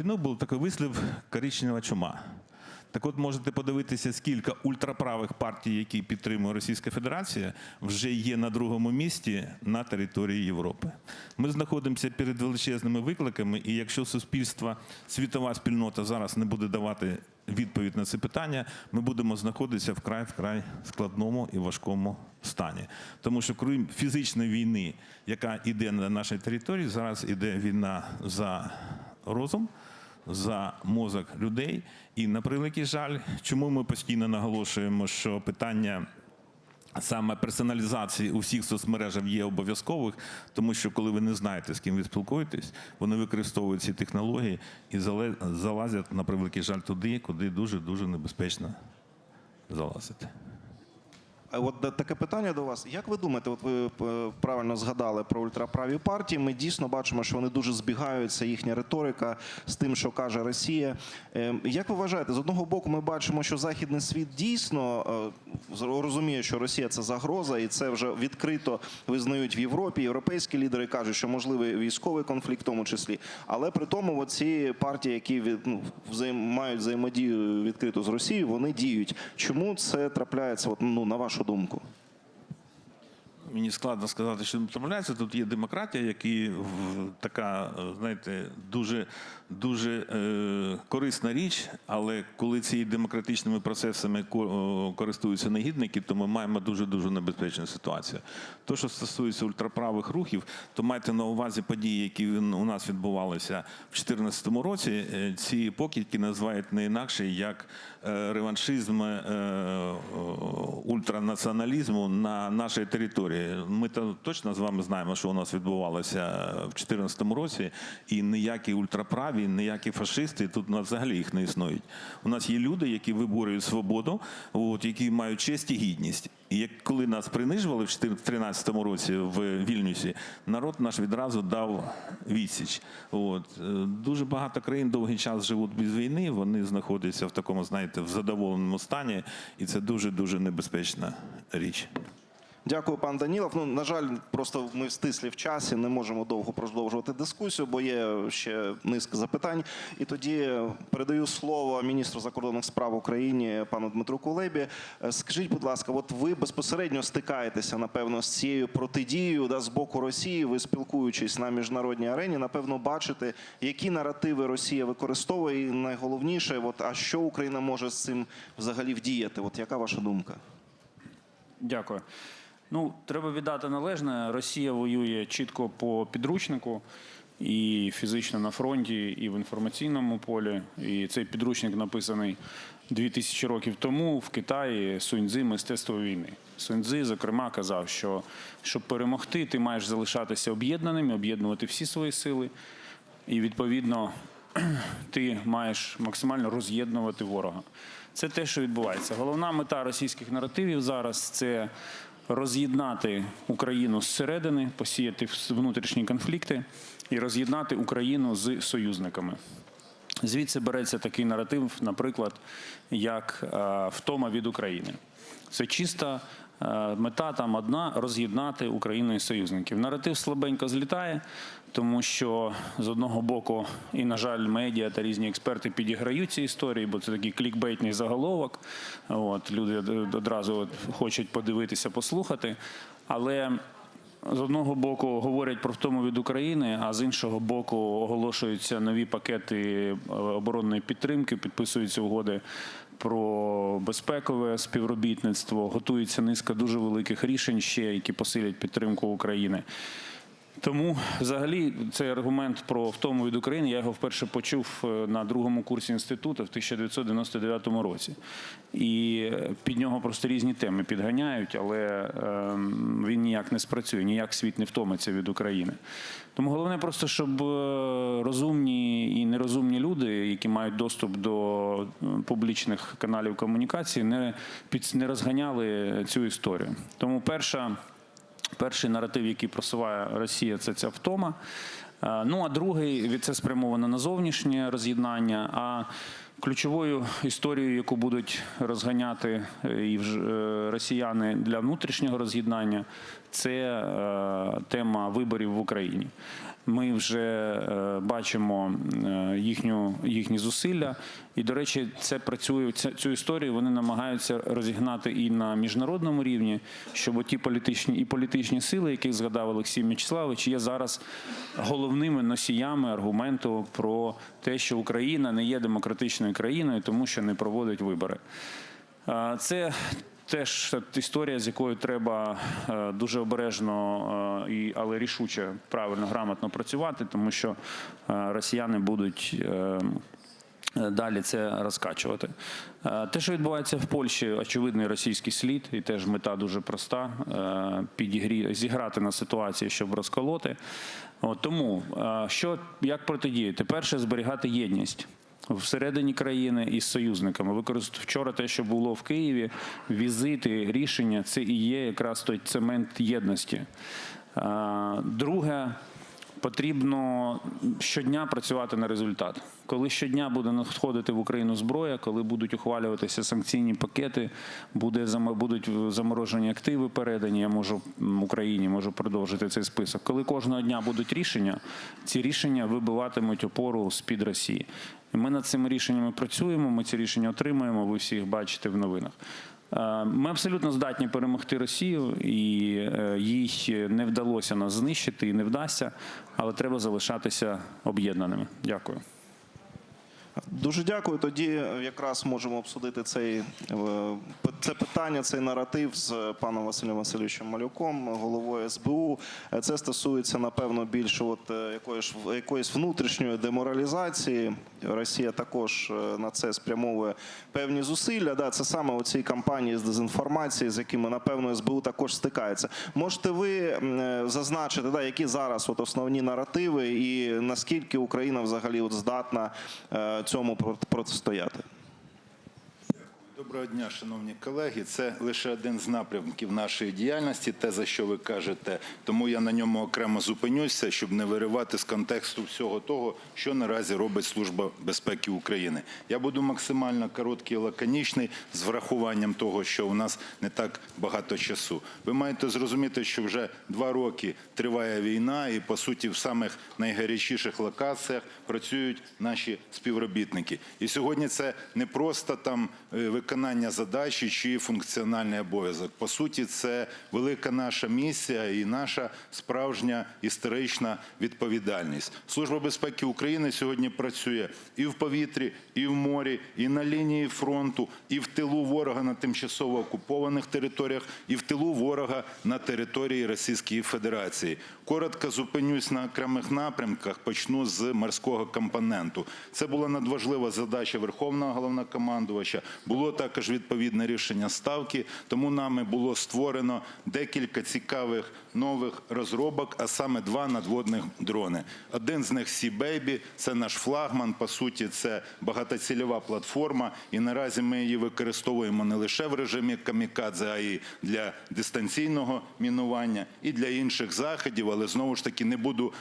війну був такий вислів коричнева чума. Так от можете подивитися, скільки ультраправих партій, які підтримує Російська Федерація, вже є на другому місці на території Європи. Ми знаходимося перед величезними викликами, і якщо суспільство, світова спільнота зараз не буде давати відповідь на це питання, ми будемо знаходитися вкрай вкрай складному і важкому стані. Тому що крім фізичної війни, яка йде на нашій території, зараз іде війна за розум за мозок людей. І на превеликий жаль, чому ми постійно наголошуємо, що питання. Саме персоналізації у всіх соцмережах є обов'язкових, тому що коли ви не знаєте, з ким ви спілкуєтесь, вони використовують ці технології і залазять на превеликий жаль туди, куди дуже дуже небезпечно залазити. А От е, таке питання до вас. Як ви думаєте, от ви е, правильно згадали про ультраправі партії? Ми дійсно бачимо, що вони дуже збігаються, їхня риторика з тим, що каже Росія. Е, Як ви вважаєте, з одного боку, ми бачимо, що західний світ дійсно е, розуміє, що Росія це загроза, і це вже відкрито визнають в Європі. Європейські лідери кажуть, що можливий військовий конфлікт, в тому числі. Але при тому, ці партії, які ну, взаєм, мають взаємодію відкриту з Росією, вони діють. Чому це трапляється? От, ну, на вашу думку? Мені складно сказати, що не трапляється. Тут є демократія, які в- така, е, знаєте, дуже, дуже е, корисна річ. Але коли ці демократичними процесами користуються негідники, то ми маємо дуже дуже небезпечну ситуацію. То, що стосується ультраправих рухів, то майте на увазі події, які у нас відбувалися в 2014 році. Е, Ці покидьки називають не інакше як е, реваншизм е, ультранаціоналізму на нашій території. Ми то точно з вами знаємо, що у нас відбувалося в 2014 році, і ніякі ультраправі, ніякі фашисти тут у нас взагалі їх не існують. У нас є люди, які виборюють свободу, от, які мають честь і гідність. І як коли нас принижували в 2013 році в Вільнюсі, народ наш відразу дав відсіч. От Е, дуже багато країн довгий час живуть без війни. Вони знаходяться в такому, знаєте, в задоволеному стані, і це дуже дуже небезпечна річ. Дякую, пан Данілов. Ну на жаль, просто ми стислі в часі, не можемо довго продовжувати дискусію, бо є ще низка запитань. І тоді передаю слово міністру закордонних справ України пану Дмитру Кулебі. Е, Скажіть, будь ласка, от ви безпосередньо стикаєтеся, напевно, з цією протидією да, з боку Росії. Ви спілкуючись на міжнародній арені, напевно, бачите, які наративи Росія використовує, і найголовніше, от а що Україна може з цим взагалі вдіяти? От яка ваша думка? Дякую. Ну, треба віддати належне. Росія воює чітко по підручнику і фізично на фронті, і в інформаційному полі. І цей підручник написаний 2000 років тому в Китаї Суньцзи мистецтво війни. Суньцзи, зокрема, казав, що щоб перемогти, ти маєш залишатися об'єднаним, об'єднувати всі свої сили. І відповідно ти маєш максимально роз'єднувати ворога. Це те, що відбувається. Головна мета російських наративів зараз це роз'єднати Україну зсередини, посіяти внутрішні конфлікти і роз'єднати Україну з союзниками. Звідси береться такий наратив, наприклад, як е, втома від України. Це чиста е, мета там одна роз'єднати Україну і союзників. Наратив слабенько злітає, тому що з одного боку, і, на жаль, медіа та різні експерти підіграють ці історії, бо це такий клікбейтний заголовок. От, люди одразу хочуть подивитися, послухати. Але з одного боку говорять про втому від України, а з іншого боку оголошуються нові пакети е, оборонної підтримки, підписуються угоди про безпекове співробітництво. Готується низка дуже великих рішень ще, які посилять підтримку України. Тому, взагалі, цей аргумент про втому від України я його вперше почув е, на другому курсі інституту в 1999 році. І під нього просто різні теми підганяють, але ем, він ніяк не спрацює, ніяк світ не втомиться від України. Тому головне просто, щоб е, розумні і нерозумні люди, які мають доступ до е, публічних каналів комунікації, не, під, не розганяли цю історію. Тому перша. Перший наратив, який просуває Росія, це ця втома. Е, Ну а другий від це спрямовано на зовнішнє роз'єднання. А Ключовою історією, яку будуть розганяти е, і е, росіяни для внутрішнього роз'єднання, це тема виборів в Україні. Ми вже е, бачимо е, їхню, їхні зусилля, і, до речі, це працює ця- цю історію. Вони намагаються розігнати і на міжнародному рівні, щоб ті політичні і політичні сили, яких згадав Олексій Мячеславович, є зараз головними носіями аргументу про те, що Україна не є демократичною країною, тому що не проводить вибори. Е, Це теж історія, з якою треба е, дуже обережно, е, і, але рішуче, правильно, грамотно працювати, тому що е, росіяни будуть. Далі це розкачувати. Те, що відбувається в Польщі, очевидний російський слід, і теж мета дуже проста: підігрі... зіграти на ситуації, щоб розколоти. От, тому що як протидіяти? Перше, зберігати єдність. Всередині країни із союзниками використовувати вчора те, що було в Києві, візити, рішення це і є якраз той цемент єдності. Друге, потрібно щодня працювати на результат. Коли щодня буде надходити в Україну зброя, коли будуть ухвалюватися санкційні пакети, буде будуть заморожені активи передані. Я можу Україні можу продовжити цей список. Коли кожного дня будуть рішення, ці рішення вибиватимуть опору з під Росії. Ми над цими рішеннями працюємо. Ми ці рішення отримуємо. Ви всі їх бачите в новинах. Е, Ми абсолютно здатні перемогти Росію, і е, їй не вдалося нас знищити і не вдасться, але треба залишатися об'єднаними. Дякую. Дуже дякую. Тоді якраз можемо обсудити цей, е, це питання, цей наратив з паном Василем Васильовичем Малюком, головою СБУ. Е, Це стосується, напевно, більше от е, якоїсь, якоїсь внутрішньої деморалізації. Росія також на це спрямовує певні зусилля. Да, це саме у цій кампанії з дезінформації, з якими, напевно, СБУ також стикається. Можете ви зазначити, да, які зараз от основні наративи і наскільки Україна взагалі от здатна цьому прот- протистояти? Доброго дня, шановні колеги. Це лише один з напрямків нашої діяльності, те за що ви кажете. Тому я на ньому окремо зупинюся, щоб не виривати з контексту всього того, що наразі робить Служба безпеки України. Я буду максимально короткий і лаконічний з врахуванням того, що у нас не так багато часу. Ви маєте зрозуміти, що вже два роки триває війна, і по суті в самих найгарячіших локаціях працюють наші співробітники. І сьогодні це не просто там е, виконання задачі чи функціональний обов'язок. По суті, це велика наша місія і наша справжня історична відповідальність. Служба безпеки України сьогодні працює і в повітрі, і в морі, і на лінії фронту, і в тилу ворога на тимчасово окупованих територіях, і в тилу ворога на території Російської Федерації. Коротко зупинюсь на окремих напрямках. Почну з морського компоненту. Це була надважлива задача Верховного головнокомандувача. Було також відповідне рішення ставки. Тому нами було створено декілька цікавих нових розробок, а саме два надводних дрони. Один з них Sea Baby, це наш флагман. По суті, це багатоцільова платформа, і наразі ми її використовуємо не лише в режимі камікадзе, а й для дистанційного мінування і для інших заходів. Але знову ж таки не буду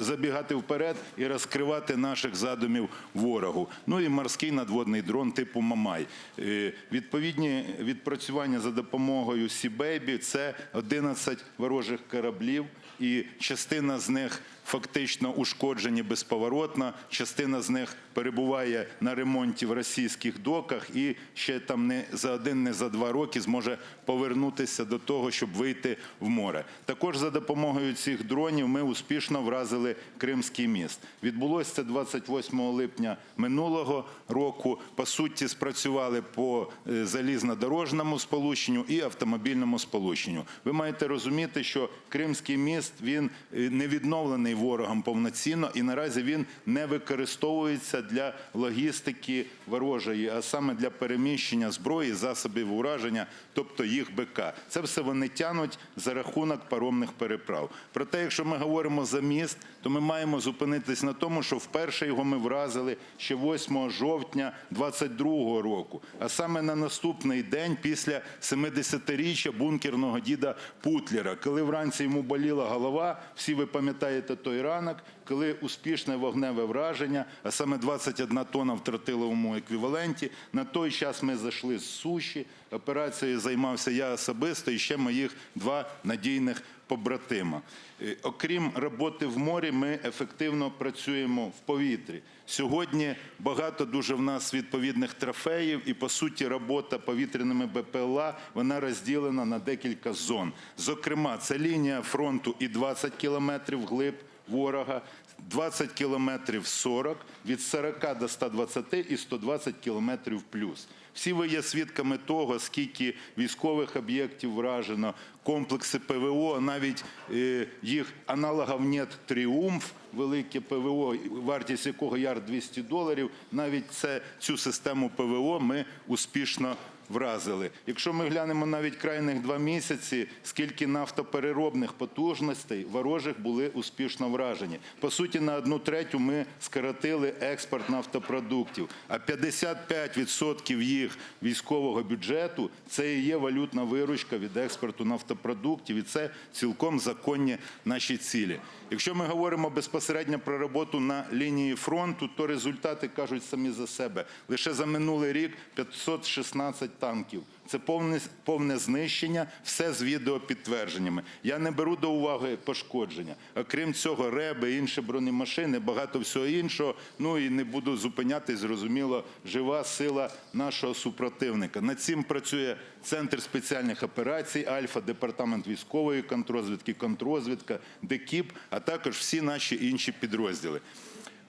забігати вперед і розкривати наших задумів ворогу. Ну і морський надводний дрон типу Мамай. Е, Відповідні відпрацювання за допомогою Сібейбі це 11 ворожих кораблів, і частина з них фактично ушкоджені безповоротно, частина з них перебуває на ремонті в російських доках і ще там не за один, не за два роки зможе повернутися до того, щоб вийти в море. Також за допомогою цих дронів ми успішно вразили Кримський міст. Відбулося це 28 липня минулого року. По суті, спрацювали по е, залізнодорожному сполученню і автомобільному сполученню. Ви маєте розуміти, що Кримський міст він е, не відновлений ворогом повноцінно, і наразі він не використовується для логістики ворожої, а саме для переміщення зброї, засобів ураження, тобто їх БК. Це все вони тянуть за рахунок паромних переправ. Проте, якщо ми говоримо за міст, то ми маємо зупинитись на тому, що вперше його ми вразили ще 8 жовтня 22 року, а саме на наступний день після 70-річчя бункерного діда Путлера, коли вранці йому боліла голова, всі ви пам'ятаєте той ранок, коли успішне вогневе враження, а саме 21 тонна в тротиловому еквіваленті. На той час ми зайшли з суші. Операцією займався я особисто і ще моїх два надійних побратима. Е, Окрім роботи в морі, ми ефективно працюємо в повітрі. Сьогодні багато дуже в нас відповідних трофеїв, і по суті робота повітряними БПЛА вона розділена на декілька зон. Зокрема, це лінія фронту і 20 кілометрів глиб ворога. 20 кілометрів 40, від 40 до 120 і 120 кілометрів плюс. Всі ви є свідками того, скільки військових об'єктів вражено, комплекси ПВО, навіть е, їх аналогів нет «Тріумф», велике ПВО, вартість якого яр 200 доларів, навіть це, цю систему ПВО ми успішно вразили. Якщо ми глянемо навіть крайних два місяці, скільки нафтопереробних потужностей ворожих були успішно вражені. По суті, на одну третю ми скоротили експорт нафтопродуктів, а 55% їх військового бюджету це і є валютна виручка від експорту нафтопродуктів, і це цілком законні наші цілі. Якщо ми говоримо безпосередньо про роботу на лінії фронту, то результати кажуть самі за себе. Лише за минулий рік 516 танків. Це повне, повне знищення, все з відеопідтвердженнями. Я не беру до уваги пошкодження. Окрім цього, реби, інші бронемашини, багато всього іншого. Ну і не буду зупинятись, зрозуміло, жива сила нашого супротивника. Над цим працює Центр спеціальних операцій, Альфа, Департамент військової контрозвідки, контрозвідка, ДЕКІП, а також всі наші інші підрозділи.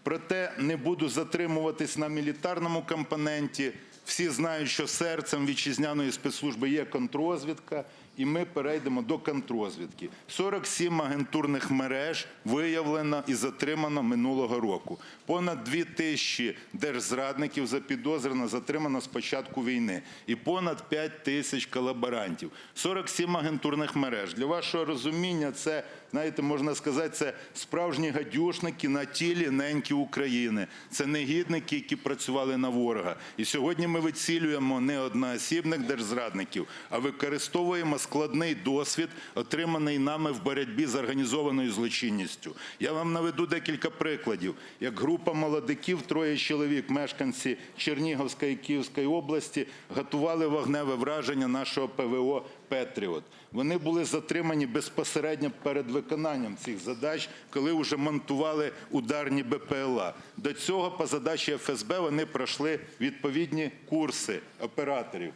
Проте не буду затримуватись на мілітарному компоненті. Всі знають, що серцем вітчизняної спецслужби є контрозвідка, і ми перейдемо до контрозвідки. 47 агентурних мереж виявлено і затримано минулого року. Понад 2 тисячі держзрадників запідозрено, затримано з початку війни. І понад 5 тисяч колаборантів. 47 агентурних мереж. Для вашого розуміння, це, знаєте, можна сказати, це справжні гадюшники на тілі неньки України. Це негідники, які працювали на ворога. І сьогодні ми вицілюємо не одноосібних держзрадників, а використовуємо складний досвід, отриманий нами в боротьбі з організованою злочинністю. Я вам наведу декілька прикладів. Як група молодиків, троє чоловік, мешканці Чернігівської і Київської області, готували вогневе враження нашого ПВО Петріот. Вони були затримані безпосередньо перед виконанням цих задач, коли вже монтували ударні БПЛА. До цього по задачі ФСБ вони пройшли відповідні курси операторів.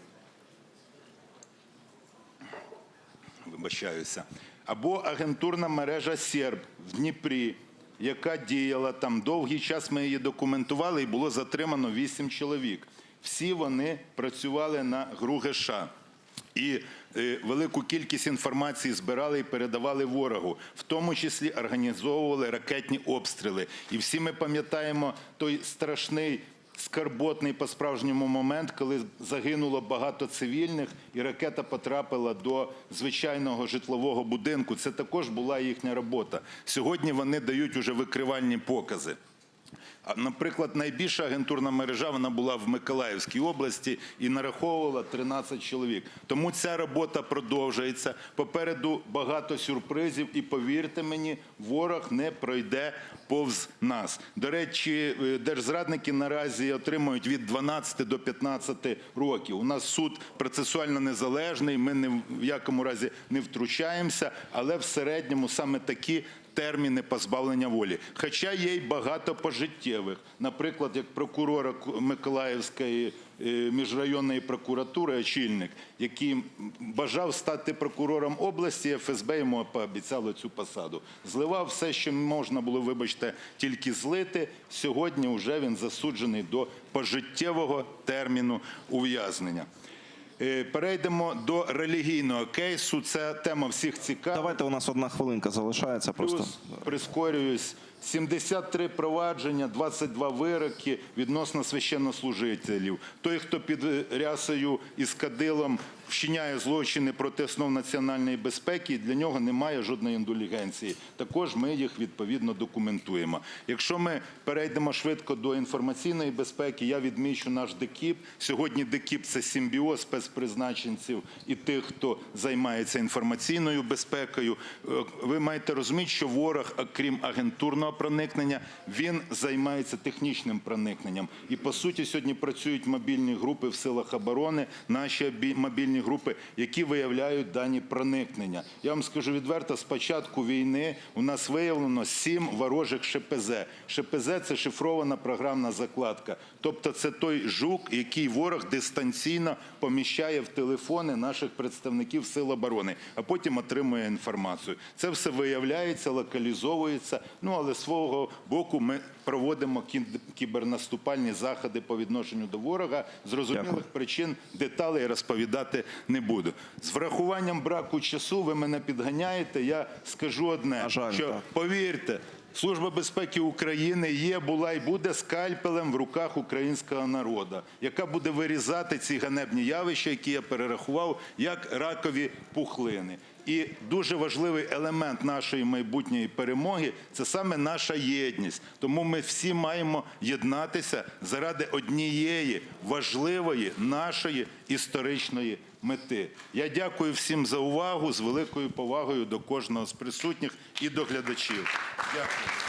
Вибачаюся. Або агентурна мережа Серб в Дніпрі, яка діяла там довгий час. Ми її документували, і було затримано 8 чоловік. Всі вони працювали на ГРУ ГШ. І е, велику кількість інформації збирали і передавали ворогу, в тому числі організовували ракетні обстріли. І всі ми пам'ятаємо той страшний скарботний по-справжньому момент, коли загинуло багато цивільних, і ракета потрапила до звичайного житлового будинку. Це також була їхня робота. Сьогодні вони дають уже викривальні покази. Наприклад, найбільша агентурна мережа вона була в Миколаївській області і нараховувала 13 чоловік. Тому ця робота продовжується. Попереду багато сюрпризів, і повірте мені, ворог не пройде повз нас. До речі, е, держзрадники наразі отримують від 12 до 15 років. У нас суд процесуально незалежний. Ми ні в якому разі не втручаємося, але в середньому саме такі терміни позбавлення волі. Хоча є й багато пожиттєвих. Наприклад, як прокурора Миколаївської е, міжрайонної прокуратури, очільник, який бажав стати прокурором області, ФСБ йому пообіцяло цю посаду. Зливав все, що можна було, вибачте, тільки злити. Сьогодні вже він засуджений до пожиттєвого терміну ув'язнення. Е, Перейдемо до релігійного кейсу. Це тема всіх цікава. Давайте у нас одна хвилинка залишається. Просто Плюс прискорююсь. 73 провадження, 22 вироки відносно священнослужителів. Той, хто під рясою із кадилом вчиняє злочини проти основ національної безпеки, і для нього немає жодної індулігенції. Також ми їх відповідно документуємо. Якщо ми перейдемо швидко до інформаційної безпеки, я відмічу наш ДКІП. Сьогодні ДКІП – це симбіоз спецпризначенців і тих, хто займається інформаційною безпекою. Е, Ви маєте розуміти, що ворог, а крім агентурного проникнення, він займається технічним проникненням. І по суті, сьогодні працюють мобільні групи в силах оборони, наші обі- мобільні групи, які виявляють дані проникнення. Я вам скажу відверто, з початку війни у нас виявлено сім ворожих ШПЗ. ШПЗ – це шифрована програмна закладка. Тобто це той жук, який ворог дистанційно поміщає в телефони наших представників сил оборони, а потім отримує інформацію. Це все виявляється, локалізовується. Ну але свого боку ми проводимо кібернаступальні заходи по відношенню до ворога. Зрозумілих Дякую. причин деталей розповідати не буду. З врахуванням браку часу ви мене підганяєте. Я скажу одне, жаль, що так. повірте. Служба безпеки України є, була і буде скальпелем в руках українського народу, яка буде вирізати ці ганебні явища, які я перерахував, як ракові пухлини. І дуже важливий елемент нашої майбутньої перемоги це саме наша єдність. Тому ми всі маємо єднатися заради однієї важливої нашої історичної мети. Я дякую всім за увагу з великою повагою до кожного з присутніх і до глядачів. Дякую.